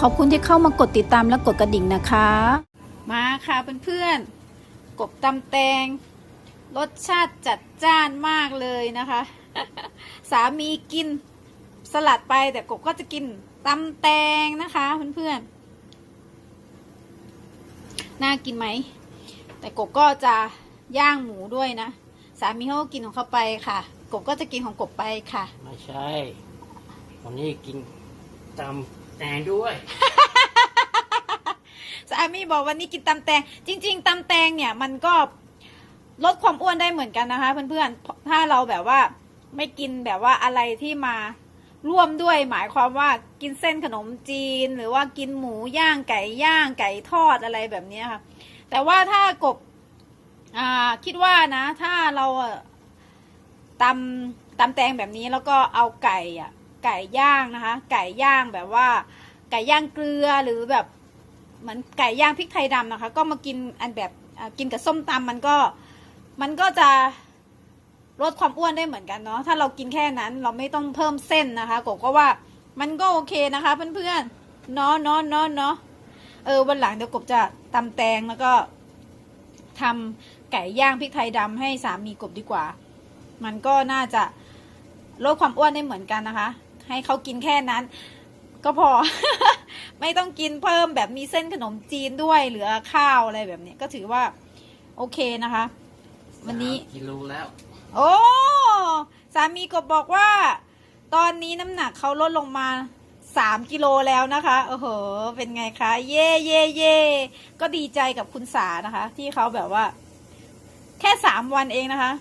ขอบคุณที่เข้ามากดติดตามและกดกระดิ่งนะคะ มาค่ะเพื่อนๆ กบตำแตง รสชาติจัดจ้านมากเลยนะคะ สามีกินสลัดไปแต่กบก็จะกินตำแตงนะคะเพื่อนๆ น่ากินไหม แต่กบก็จะย่างหมูด้วยนะ สามีเขาก็กินของเขาไปค่ะ กบก็จะกินของกบไปค่ะ ไม่ใช่ วันนี้กินตำ แตงด้วย สามีบอกวันนี้กินตำแตง จริง ๆตำแตงเนี่ยมันก็ลดความอ้วนได้เหมือนกันนะคะ เพื่อนๆ ถ้าเราแบบว่าไม่กินแบบว่าอะไรที่มาร่วมด้วยหมายความว่ากินเส้นขนมจีน หรือว่ากินหมูย่างไก่ย่างไก่ทอดอะไรแบบนี้ค่ะ แต่ว่าถ้ากบคิดว่านะ ถ้าเราตำตำแตงแบบนี้แล้วก็เอาไก่อะ ไก่ย่างนะคะ ไก่ย่างแบบว่า ไก่ย่างเกลือหรือแบบเหมือนไก่ย่างพริกไทยดำนะคะ ก็มากินอันแบบกินกับส้มตำมันก็มันก็จะลดความอ้วนได้เหมือนกันเนาะถ้าเรากินแค่นั้นเราไม่ต้องเพิ่มเส้นนะคะกบก็ว่ามันก็โอเคนะคะเพื่อนๆเนาะเนาะเนาะเนาะเออวันหลังเดี๋ยวกบจะตำแตงแล้วก็ทำไก่ย่างพริกไทยดำให้สามีกบดีกว่า มันก็น่าจะลดความอ้วนได้เหมือนกันนะคะ ให้เขากินแค่นั้น ก็พอ ไม่ต้องกินเพิ่มแบบมีเส้นขนมจีนด้วยเหลือข้าวอะไรแบบเนี้ยก็ถือว่า โอเคนะคะ วันนี้กิโลแล้ว โอ้สามีก็บอกว่า ตอนนี้น้ำหนักเขาลดลงมาสามกิโลแล้วนะคะโอ้โหเป็นไงคะ เย่เย่เย่ก็ดีใจกับคุณสานะคะ ที่เขาแบบว่า แค่สามวันเองนะคะ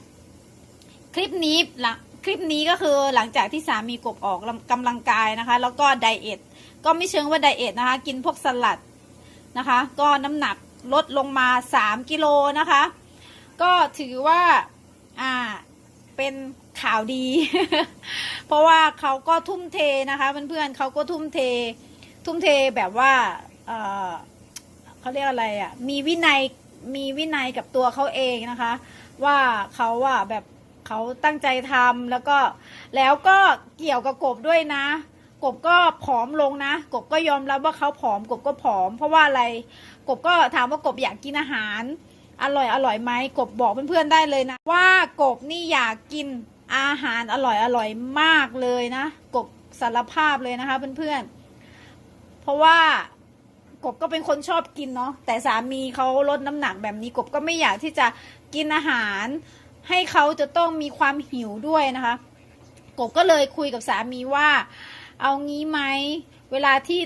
คลิปนี้หลัง คลิปนี้ก็คือหลังจากที่สามีกบออกกำลังกายนะคะ แล้วก็ไดเอทก็ไม่เชิงว่าไดเอทนะคะ กินพวกสลัดนะคะ ก็น้ำหนักลดลงมาสามกิโลนะคะ ก็ถือว่าอ่าเป็นข่าวดี เพราะว่าเขาก็ทุ่มเทนะคะเพื่อนๆเขาก็ทุ่มเท ทุ่มเทแบบว่าเเขาเรียกอะไรอะ่ะมีวินัยมีวินัยกับตัวเขาเองนะคะ ว่าเขาอะแบบ เขาตั้งใจทำแล้วก็แล้วก็เกี่ยวกับกบด้วยนะ กบก็ผอมลงนะ กบก็ยอมรับว่าเขาผอม กบก็ผอม เพราะว่าอะไร กบก็ถามว่ากบอยากกินอาหาร อร่อยอร่อยไหมกบบอกเพื่อนๆได้เลยนะ ว่ากบนี่อยากกินอาหารอร่อยอร่อยมากเลยนะ กบสารภาพเลยนะคะเพื่อนๆ เพราะว่ากบก็เป็นคนชอบกินเนาะแต่สามีเขาลดน้ำหนักแบบนี้กบก็ไม่อยากที่จะกินอาหาร ให้เขาจะต้องมีความหิวด้วยนะคะ กบก็เลยคุยกับสามีว่า เอางี้ไหมเวลาที่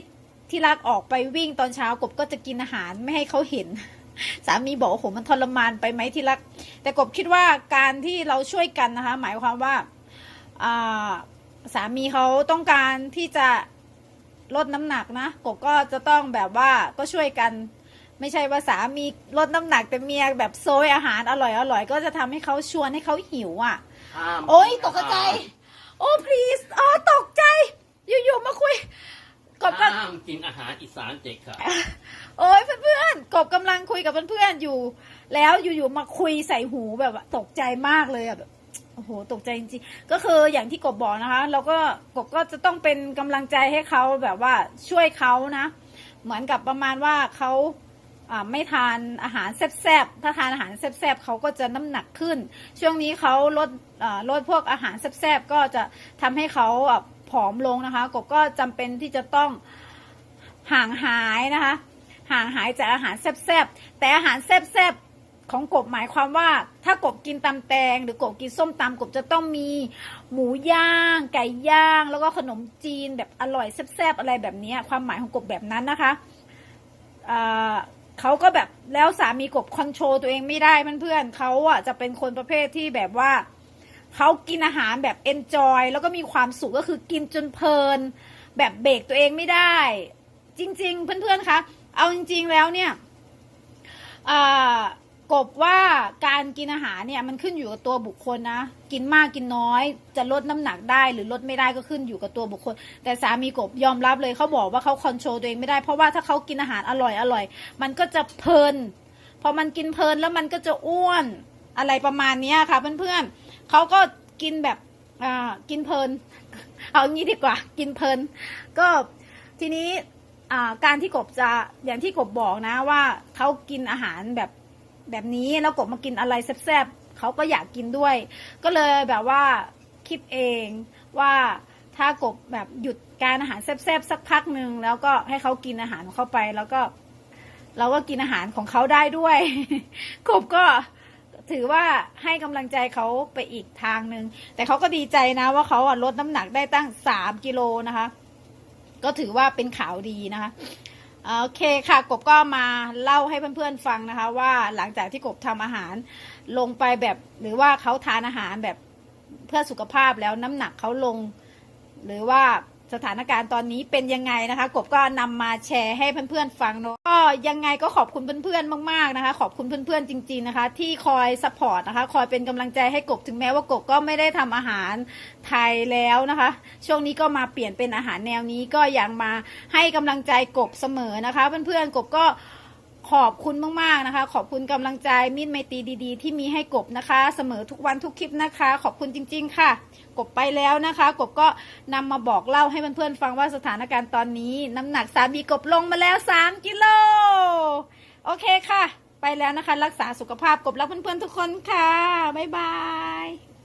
ที่รักออกไปวิ่งตอนเช้ากบก็จะกินอาหารไม่ให้เขาเห็น สามีบอกโอ้โหมันทรมานไปไหมที่รัก แต่กบคิดว่าการที่เราช่วยกันนะคะ หมายความว่าอ่าสามีเขาต้องการที่จะลดน้ำหนักนะกบก็จะต้องแบบว่าก็ช่วยกัน ไม่ใช่ว่าสามีลดน้ำหนักแต่เมียแบบโซยอาหารอร่อยอร่อยก็จะทำให้เขาชวนให้เขาหิวอะห้ามโอ๊ยตกใจ โอ้ please อ๋อตกใจ อยู่ๆมาคุยกบก็ห้ามกินอาหารอีสานเด็กค่ะโอ้ยเพื่อนๆกบกำลังคุยกับเพื่อนๆอยู่ แล้วอยู่ๆมาคุยใส่หูแบบว่าตกใจมากเลยอะแบบโอ้โหตกใจจริงๆก็คืออย่างที่กบบอกนะคะเราก็กบก็จะต้องเป็นกำลังใจให้เขาแบบว่าช่วยเขานะ เหมือนกับประมาณว่าเขาอ่า ไม่ทานอาหารแซ่บๆ ถ้าทานอาหารแซ่บๆเขาก็จะน้ำหนักขึ้น ช่วงนี้เขาลดลดพวกอาหารแซ่บๆ ก็จะทำให้เขาผอมลงนะคะ กบก็จำเป็นที่จะต้องห่างหายนะคะ ห่างหายจากอาหารแซ่บๆ แต่อาหารแซ่บๆ ของกบหมายความว่า ถ้ากบกินตำแตง หรือกบกินส้มตำกบจะต้องมีหมูย่าง ไก่ย่าง แล้วก็ขนมจีนแบบอร่อยแซ่บๆ อะไรแบบนี้ ความหมายของกบแบบนั้นนะคะอ่า เขาก็แบบแล้วสามีกบคอนโทรลตัวเองไม่ได้เพื่อนๆเขาอะจะเป็นคนประเภทที่แบบว่าเขากินอาหารแบบเอนจอยแล้วก็มีความสุขก็คือกินจนเพลิน แบบเบรกตัวเองไม่ได้ จริง ๆ เพื่อนๆคะเอาจริง ๆแล้วเนี่ยอ่า กบว่าการกินอาหารเนี่ยมันขึ้นอยู่กับตัวบุคคลนะ กินมากกินน้อย จะลดน้ำหนักได้หรือลดไม่ได้ก็ขึ้นอยู่กับตัวบุคคล แต่สามีกบยอมรับเลยเขาบอกว่าเขาคอนโทรลตัวเองไม่ได้เพราะว่าถ้าเขากินอาหารอร่อยอร่อย มันก็จะเพลินพอมันกินเพลินแล้วมันก็จะอ้วนอะไรประมาณนี้ค่ะเพื่อนๆเขาก็กินแบบอ่ากินเพลิน เอางี้ดีกว่า กินเพลิน ก็ทีนี้อ่าการที่กบจะอย่างที่กบบอกนะว่าเขากินอาหารแบบ แบบนี้แล้วกบมากินอะไรแซ่บๆเขาก็อยากกินด้วย ก็เลยแบบว่าคิดเองว่าถ้ากบแบบหยุดการอาหารแซ่บๆสักพักหนึ่งแล้วก็ให้เขากินอาหารของเขาไป แล้วก็เราก็กินอาหารของเขาได้ด้วย กบก็ถือว่าให้กำลังใจเขาไปอีกทางหนึ่งแต่เขาก็ดีใจนะว่าเขาอะลดน้ำหนักได้ตั้งสามกิโลนะคะ ก็ถือว่าเป็นข่าวดีนะคะ โอเคค่ะกบก็มาเล่าให้เพื่อนๆฟังนะคะ ว่าหลังจากที่กบทำอาหารลงไปแบบหรือว่าเขาทานอาหารแบบเพื่อสุขภาพแล้วน้ำหนักเขาลง หรือว่า สถานการณ์ตอนนี้เป็นยังไงนะคะ กบก็นำมาแชร์ให้เพื่อนๆฟังเนาะก็ยังไงก็ขอบคุณเพื่อนๆมากๆนะคะ ขอบคุณเพื่อนๆจริง ๆนะคะ ที่คอยสปอร์ตนะคะ คอยเป็นกำลังใจให้กบถึงแม้ว่ากบก็ไม่ได้ทำอาหารไทยแล้วนะคะ ช่วงนี้ก็มาเปลี่ยนเป็นอาหารแนวนี้ก็ยังมาให้กำลังใจกบเสมอนะคะ เพื่อนๆกบก็ ขอบคุณมากๆนะคะ ขอบคุณกำลังใจมิตรไมตรีดีๆ ที่มีให้กบนะคะ เสมอทุกวันทุกคลิปนะคะ ขอบคุณจริง ๆ ค่ะ กบไปแล้วนะคะ กบก็นำมาบอกเล่าให้เพื่อนๆฟังว่าสถานการณ์ตอนนี้ น้ำหนักสามีกบลงมาแล้ว 3กิโลโอเคค่ะ ไปแล้วนะคะ รักษาสุขภาพกบรักเพื่อนๆทุกคนค่ะบ๊ายบาย